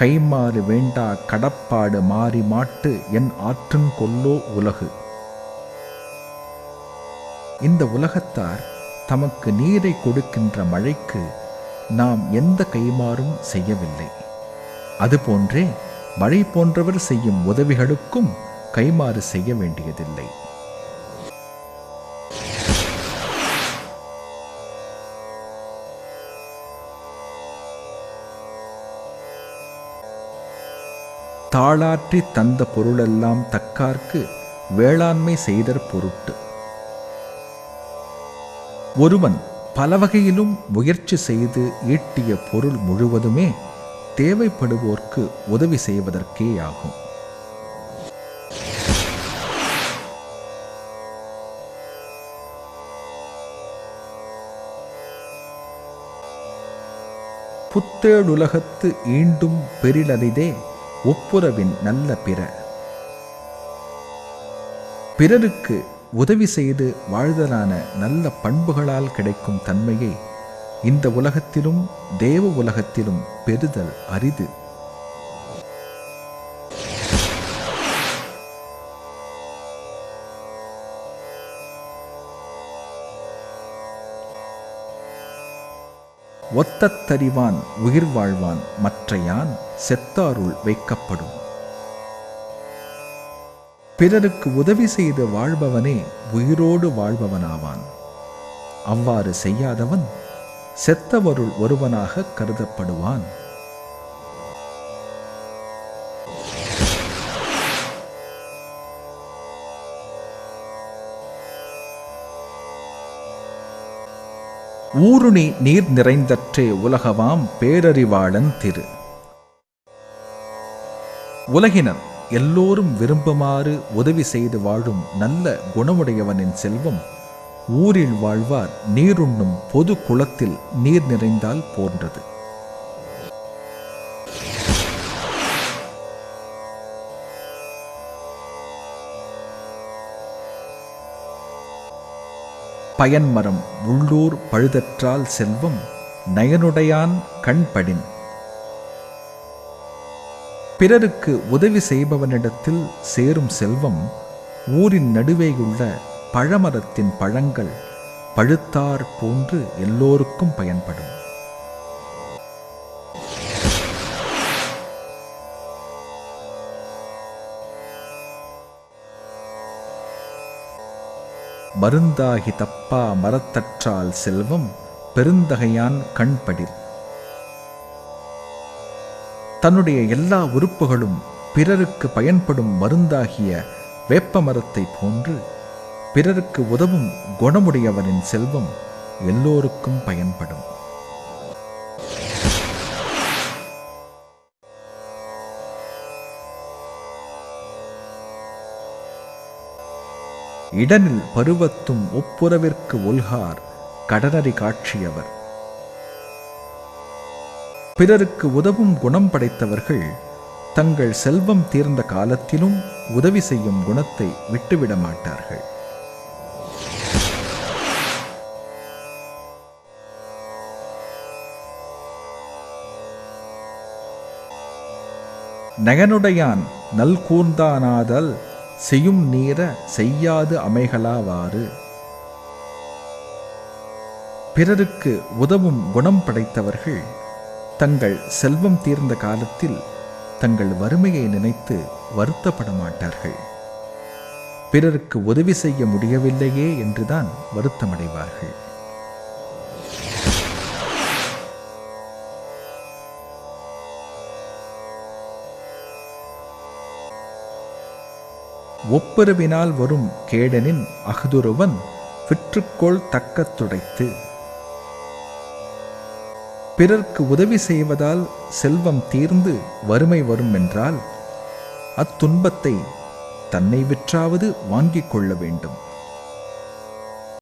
கைமாறு வேண்டா கடப்பாடு மாறி மாட்டு என் ஆற்றுங் கொல்லோ உலகு. இந்த உலகத்தார் தமக்கு நீரை கொடுக்கின்ற மழைக்கு நாம் எந்த கைமாறும் செய்யவில்லை. அதுபோன்றே மழை போன்றவர் செய்யும் உதவிகளுக்கும் கைமாறு செய்ய வேண்டியதில்லை. தாளாற்றி தந்த பொருளெல்லாம் தக்கார்க்கு வேளாண்மை செய்தற் பொருட்டு. ஒருவன் பலவகையிலும் முயற்சி செய்து ஈட்டிய பொருள் முழுவதுமே தேவைப்படுவோர்க்கு உதவி செய்வதற்கேயாகும் புத்தேழுலகத்து ஈண்டும் பெரிலரிதே ஒப்புரவின் நல்ல பிற. பிறருக்கு உதவி செய்து வாழ்தலான நல்ல பண்புகளால் கிடைக்கும் தன்மையை இந்த உலகத்திலும் தேவ உலகத்திலும் பெறுதல் அரிது. ஒத்தத்தறிவான் உயிர் வாழ்வான் மற்றையான் செத்தாருள் வைக்கப்படும். பிறருக்கு உதவி செய்து வாழ்பவனே உயிரோடு வாழ்பவனாவான். அவ்வாறு செய்யாதவன் செத்தவருள் ஒருவனாக கருதப்படுவான். ஊருணி நீர் நிறைந்தற்றே உலகவாம் பேரறிவாளன் திரு. உலகினர் எல்லோரும் விரும்புமாறு உதவி செய்து வாழும் நல்ல குணமுடையவனின் செல்வம் ஊரில் வாழ்வார் நீருண்ணும் பொது குளத்தில் நீர் நிறைந்தால் போன்றது. பயன்மரம் உள்ளூர் பழுதற்றால் செல்வம் நயனுடையான் கண்படின். பிறருக்கு உதவி செய்பவனிடத்தில் சேரும் செல்வம் ஊரின் நடுவேயுள்ள பழமரத்தின் பழங்கள் பழுத்தார் போன்று எல்லோருக்கும் பயன்படும். மருந்தாகி தப்பா மரத்தற்றால் செல்வம் பெருந்தகையான் கண்படில். தன்னுடைய எல்லா உறுப்புகளும் பிறருக்கு பயன்படும் மருந்தாகிய வேப்ப மரத்தை போன்று பிறருக்கு உதவும் குணமுடையவனின் செல்வம் எல்லோருக்கும் பயன்படும். இடனில் பருவத்தும் ஒப்புரவிற்கு ஒல்கார் கடனறி காட்சியவர். பிறருக்கு உதவும் குணம் படைத்தவர்கள் தங்கள் செல்வம் தீர்ந்த காலத்திலும் உதவி செய்யும் குணத்தை விட்டுவிட மாட்டார்கள். நகனுடையான் நல்கூர்ந்தானாதல் செய்யும் நீர செய்யாது அமைகளாவாறு. பிறருக்கு உதவும் குணம் படைத்தவர்கள் தங்கள் செல்வம் தீர்ந்த காலத்தில் தங்கள் வறுமையை நினைத்து வருத்தப்பட மாட்டார்கள். பிறருக்கு உதவி செய்ய முடியவில்லையே என்றுதான் வருத்தமடைவார்கள். ஒப்புரவினால் வரும் கேடனின் அஃதுருவன் விற்றுக்கோள் தக்கத் துடைத்து பிறர்க்கு உதவி செய்வதால் செல்வம் தீர்ந்து வறுமை வரும் என்றால் அத்துன்பத்தை தன்னை விற்றாவது வாங்கிக் கொள்ள வேண்டும்.